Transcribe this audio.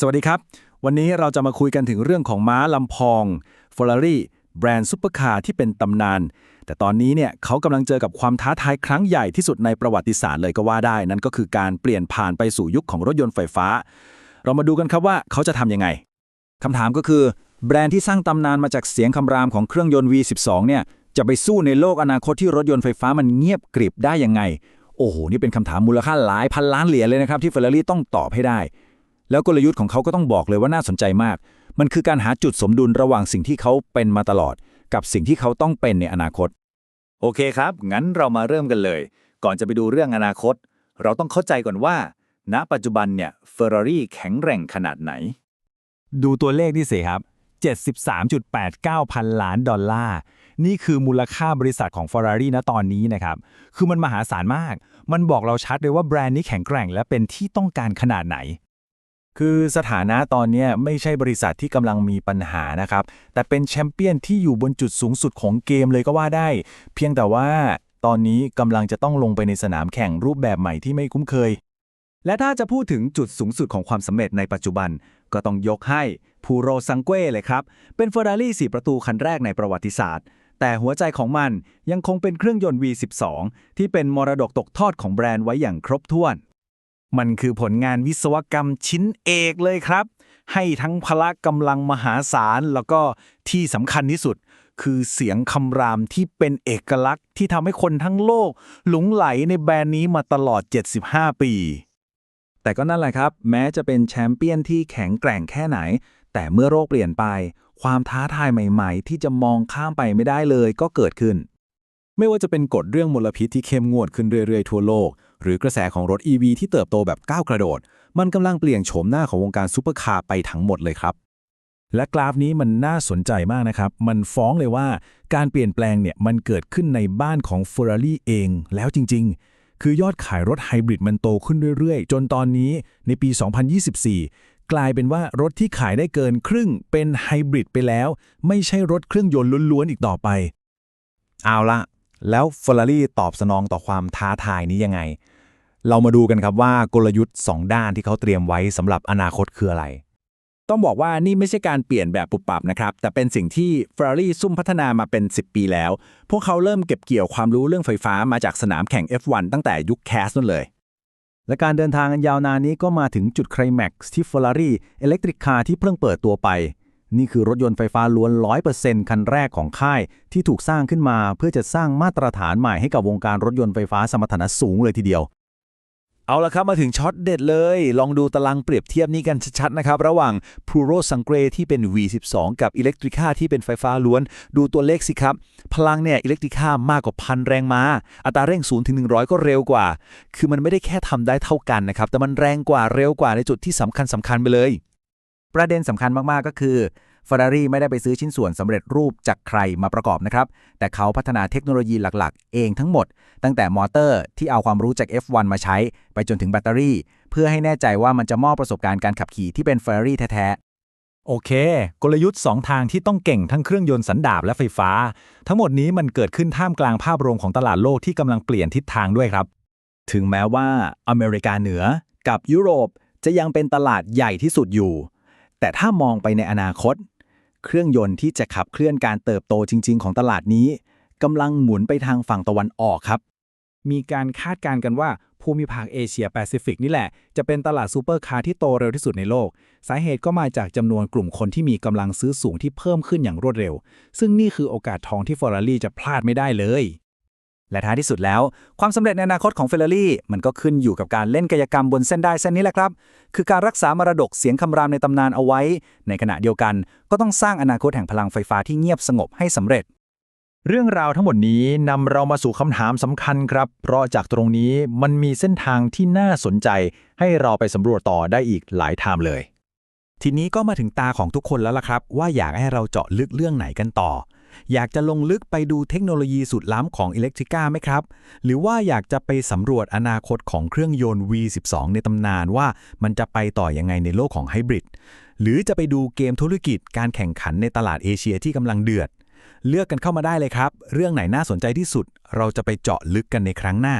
สวัสดีครับ วันนี้เราจะมาคุยกันถึงเรื่องของม้าลำพอง Ferrari แบรนด์ซุปเปอร์คาร์ที่เป็นตำนาน แต่ตอนนี้เนี่ยเขากำลังเจอกับความท้าทายครั้งใหญ่ที่สุดในประวัติศาสตร์เลยก็ว่าได้ นั่นก็คือการเปลี่ยนผ่านไปสู่ยุคของรถยนต์ไฟฟ้า เรามาดูกันครับว่าเขาจะทำยังไงคำถามก็คือ แบรนด์ที่สร้างตำนานมาจากเสียงคำรามของเครื่องยนต์ V12 เนี่ยจะไปสู้ในโลกอนาคตที่รถยนต์ไฟฟ้ามันเงียบกริบได้ยังไง โอ้โหนี่เป็นคำถามมูลค่าหลายพันล้านเหรียญเลยนะครับที่เฟอร์รารี่ต้องตอบให้ได้ แล้วกลยุทธ์ของเขาก็ต้องบอกเลยว่าน่าสนใจมาก มันคือการหาจุดสมดุลระหว่างสิ่งที่เขาเป็นมาตลอด กับสิ่งที่เขาต้องเป็นในอนาคต โอเคครับ งั้นเรามาเริ่มกันเลย ก่อนจะไปดูเรื่องอนาคต เราต้องเข้าใจก่อนว่า ณ ปัจจุบันเนี่ยเฟอร์รารี่แข็งแกร่งขนาดไหน ดูตัวเลขที่สิครับ 73.89 พันล้านดอลลาร์นี่คือมูลค่าบริษัทของ Ferrari ณตอนนี้นะครับ คือมันมหาศาลมาก มันบอกเราชัดเลยว่าแบรนด์นี้แข็งแกร่งและเป็นที่ต้องการขนาดไหน คือสถานะตอนนี้ไม่ใช่บริษัทที่กำลังมีปัญหานะครับ แต่เป็นแชมเปี้ยนที่อยู่บนจุดสูงสุดของเกมเลยก็ว่าได้ เพียงแต่ว่าตอนนี้กำลังจะต้องลงไปในสนามแข่งรูปแบบใหม่ที่ไม่คุ้นเคย และถ้าจะพูดถึงจุดสูงสุดของความสำเร็จในปัจจุบัน ก็ต้องยกให้พูโรซังเก้เลยครับ เป็น Ferrari 4ประตูคันแรกในประวัติศาสตร์ แต่หัวใจของมันยังคงเป็นเครื่องยนต์ V12 ที่เป็นมรดกตกทอดของแบรนด์ไว้อย่างครบถ้วน มันคือผลงานวิศวกรรมชิ้นเอกเลยครับ ให้ทั้งพละกำลังมหาศาล แล้วก็ที่สำคัญที่สุด คือเสียงคำรามที่เป็นเอกลักษณ์ที่ทำให้คนทั้งโลก หลงไหลในแบรนด์นี้มาตลอด 75 ปี แต่ก็นั่นแหละครับ แม้จะเป็นแชมเปี้ยนที่แข็งแกร่งแค่ไหน แต่เมื่อโรคเปลี่ยนไป ความท้าทายใหม่ ๆ ที่จะมองข้ามไปไม่ได้เลยก็เกิดขึ้น ไม่ว่าจะเป็นกฎเรื่องมลพิษที่เข้มงวดขึ้นเรื่อยๆทั่วโลก หรือกระแสของรถ EV ที่เติบโตแบบก้าวกระโดด มันกำลังเปลี่ยนโฉมหน้าของวงการซูเปอร์คาร์ไปทั้งหมดเลยครับ และกราฟนี้มันน่าสนใจมากนะครับ มันฟ้องเลยว่าการเปลี่ยนแปลงเนี่ยมันเกิดขึ้นในบ้านของ Ferrari เองแล้วจริง ๆคือยอดขายรถไฮบริดมันโตขึ้นเรื่อยๆ จนตอนนี้ในปี 2024 กลายเป็นว่ารถที่ขายได้เกินครึ่งเป็นไฮบริดไปแล้ว ไม่ใช่รถเครื่องยนต์ล้วนๆ อีกต่อไป เอาละแล้ว Ferrari ตอบสนองต่อความท้าทายนี้ยังไง เรามาดูกันครับว่ากลยุทธ์ 2 ด้านที่เขาเตรียมไว้สำหรับอนาคตคืออะไร ต้องบอกว่านี่ไม่ใช่การเปลี่ยนแบบปุบปับนะครับ แต่เป็นสิ่งที่ Ferrari ซุ่มพัฒนามาเป็น 10 ปีแล้ว พวกเขาเริ่มเก็บเกี่ยวความรู้เรื่องไฟฟ้ามาจากสนามแข่ง F1 ตั้งแต่ยุคแคสนั่นเลย และการเดินทางอันยาวนานนี้ก็มาถึงจุดไคลแม็กซ์ที่ Ferrari Electric Car ที่เพิ่งเปิดตัวไป นี่คือรถยนต์ไฟฟ้าล้วน 100%คันแรกของค่าย ที่ถูกสร้างขึ้นมาเพื่อจะสร้างมาตรฐานใหม่ให้กับวงการรถยนต์ไฟฟ้าสมรรถนะสูงเลยทีเดียว เอาละครับมาถึงช็อตเด็ดเลย ลองดูตารางเปรียบเทียบนี้กันชัดๆนะครับ ระหว่าง p r o r o s a n g r e ที่เป็น V12 กับ Electrica ที่เป็นไฟฟ้าล้วน ดูตัวเลขสิครับ พลังเนี่ย Electrica มากกว่าพันแรงม้า อัตราเร่ง0ถึง100ก็เร็วกว่า คือมันไม่ได้แค่ทำได้เท่ากันนะครับ แต่มันแรงกว่าเร็วกว่าในจุดที่สำคัญสำคัญไปเลย ประเด็นสำคัญมากๆก็คือ Ferrari ไม่ได้ไปซื้อชิ้นส่วนสำเร็จรูปจากใครมาประกอบนะครับ แต่เขาพัฒนาเทคโนโลยีหลักๆ เองทั้งหมด ตั้งแต่มอเตอร์ที่เอาความรู้จาก F1 มาใช้ ไปจนถึงแบตเตอรี่ เพื่อให้แน่ใจว่ามันจะมอบประสบการณ์การขับขี่ที่เป็น Ferrari แท้โอเค กลยุทธ์ 2 ทางที่ต้องเก่งทั้งเครื่องยนต์สันดาปและไฟฟ้า ทั้งหมดนี้มันเกิดขึ้นท่ามกลางภาพรวมของตลาดโลกที่กำลังเปลี่ยนทิศทางด้วยครับ ถึงแม้ว่าอเมริกาเหนือกับยุโรปจะยังเป็นตลาดใหญ่ที่สุดอยู่ แต่ถ้ามองไปในอนาคต เครื่องยนต์ที่จะขับเคลื่อนการเติบโตจริง ๆ ของตลาดนี้กำลังหมุนไปทางฝั่งตะวันออกครับ มีการคาดการณ์กันว่าภูมิภาคเอเชียแปซิฟิกนี่แหละ จะเป็นตลาดซูเปอร์คาร์ที่โตเร็วที่สุดในโลก สาเหตุก็มาจากจำนวนกลุ่มคนที่มีกำลังซื้อสูงที่เพิ่มขึ้นอย่างรวดเร็ว ซึ่งนี่คือโอกาสทองที่ฟอร์รารี่จะพลาดไม่ได้เลย และท้ายที่สุดแล้ว ความสำเร็จในอนาคตของ Ferrari มันก็ขึ้นอยู่กับการเล่นกายกรรมบนเส้นได้เส้นนี้แหละครับ คือการรักษามรดกเสียงคำรามในตำนานเอาไว้ ในขณะเดียวกันก็ต้องสร้างอนาคตแห่งพลังไฟฟ้าที่เงียบสงบให้สำเร็จ เรื่องราวทั้งหมดนี้นำเรามาสู่คำถามสำคัญครับ เพราะจากตรงนี้มันมีเส้นทางที่น่าสนใจ ให้เราไปสำรวจต่อได้อีกหลายทางเลย ทีนี้ก็มาถึงตาของทุกคนแล้วล่ะครับ ว่าอยากให้เราเจาะลึกเรื่องไหนกันต่อ อยากจะลงลึกไปดูเทคโนโลยีสุดล้ำของอิเล็กทริก้าไหมครับ หรือว่าอยากจะไปสำรวจอนาคตของเครื่องยนต์ V12 ในตำนานว่ามันจะไปต่อยังไงในโลกของไฮบริด หรือจะไปดูเกมธุรกิจการแข่งขันในตลาดเอเชียที่กำลังเดือด เลือกกันเข้ามาได้เลยครับ เรื่องไหนน่าสนใจที่สุด เราจะไปเจาะลึกกันในครั้งหน้า